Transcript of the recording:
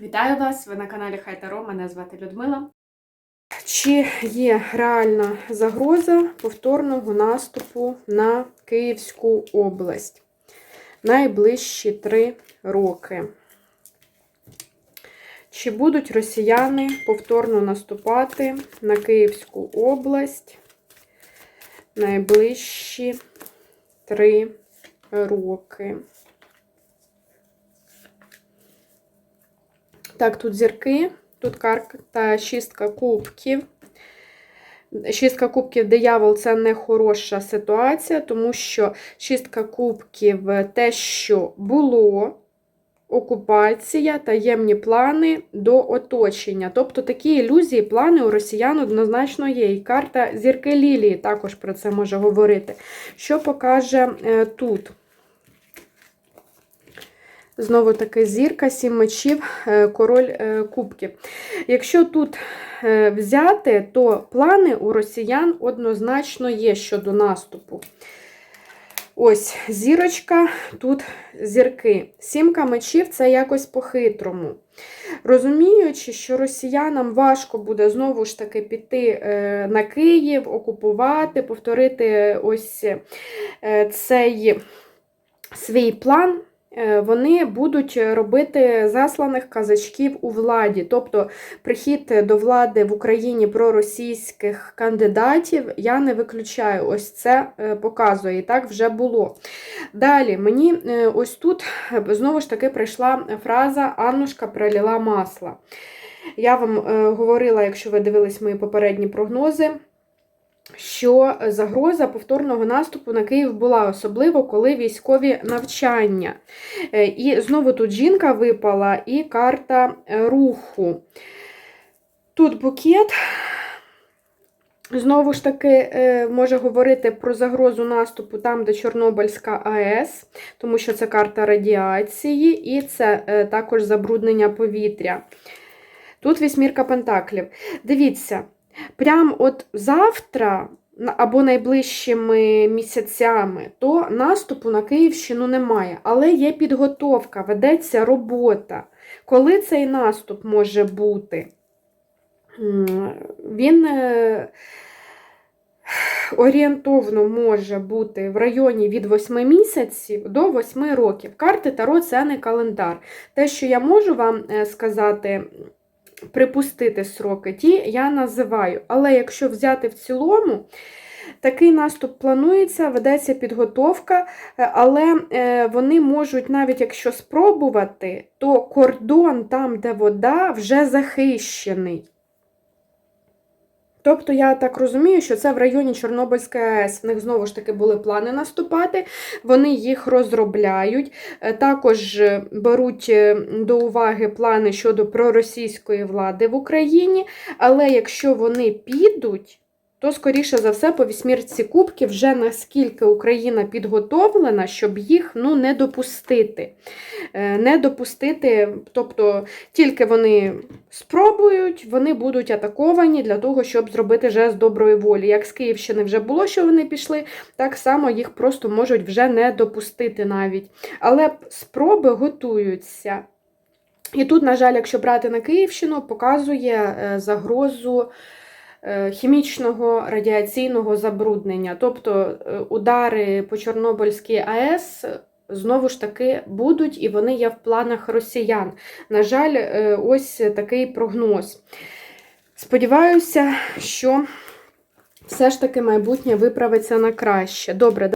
Вітаю вас! Ви на каналі Хайтаро. Мене звати Людмила. Чи є реальна загроза повторного наступу на Київську область найближчі три роки? Чи будуть росіяни повторно наступати на Київську область найближчі три роки? Так, тут зірки, тут карта шістка кубків. Шістка кубків диявол це не хороша ситуація, тому що шістка кубків те, що було, окупація, таємні плани до оточення. Тобто такі ілюзії, плани у росіян однозначно є. І карта зірки Лілії також про це може говорити. Що покаже е, тут? Знову таки зірка, сім мечів, е, король е, кубків. Якщо тут е, взяти, то плани у росіян однозначно є щодо наступу. Ось зірочка, тут зірки. Сімка мечів це якось по-хитрому. Розуміючи, що росіянам важко буде знову ж таки піти на Київ, окупувати, повторити ось цей свій план. Вони будуть робити засланих казачків у владі, тобто прихід до влади в Україні проросійських кандидатів я не виключаю. Ось це показує, і так вже було. Далі, мені ось тут знову ж таки прийшла фраза Аннушка проліла масла. Я вам говорила, якщо ви дивились мої попередні прогнози що загроза повторного наступу на Київ була, особливо коли військові навчання. І знову тут жінка випала і карта руху. Тут букет. Знову ж таки, може говорити про загрозу наступу там, де Чорнобильська АЕС, тому що це карта радіації, і це також забруднення повітря. Тут вісьмірка пентаклів. Дивіться. Прям от завтра або найближчими місяцями, то наступу на Київщину немає. Але є підготовка, ведеться робота. Коли цей наступ може бути? Він е, орієнтовно може бути в районі від 8 місяців до 8 років. Карти Таро це не календар. Те, що я можу вам е, сказати, припустити сроки, ті я називаю. Але якщо взяти в цілому, такий наступ планується, ведеться підготовка, е, але е, вони можуть, навіть якщо спробувати, то кордон там, де вода, вже захищений. Тобто, я так розумію, що це в районі Чорнобильської АЕС. В них знову ж таки були плани наступати, вони їх розробляють. Е, також беруть е, до уваги плани щодо проросійської влади в Україні. Але якщо вони підуть, то, скоріше за все, по вісьмірці кубків вже наскільки Україна підготовлена, щоб їх ну, не допустити. Е, не допустити, тобто тільки вони спробують, вони будуть атаковані для того, щоб зробити жест доброї волі. Як з Київщини вже було, що вони пішли, так само їх просто можуть вже не допустити навіть. Але спроби готуються. І тут, на жаль, якщо брати на Київщину, показує е, загрозу. Е, хімічного радіаційного забруднення. Тобто е, удари по Чорнобильській АЕС. Знову ж таки будуть, і вони є в планах росіян. На жаль, е, ось такий прогноз. Сподіваюся, що все ж таки майбутнє виправиться на краще. Добре.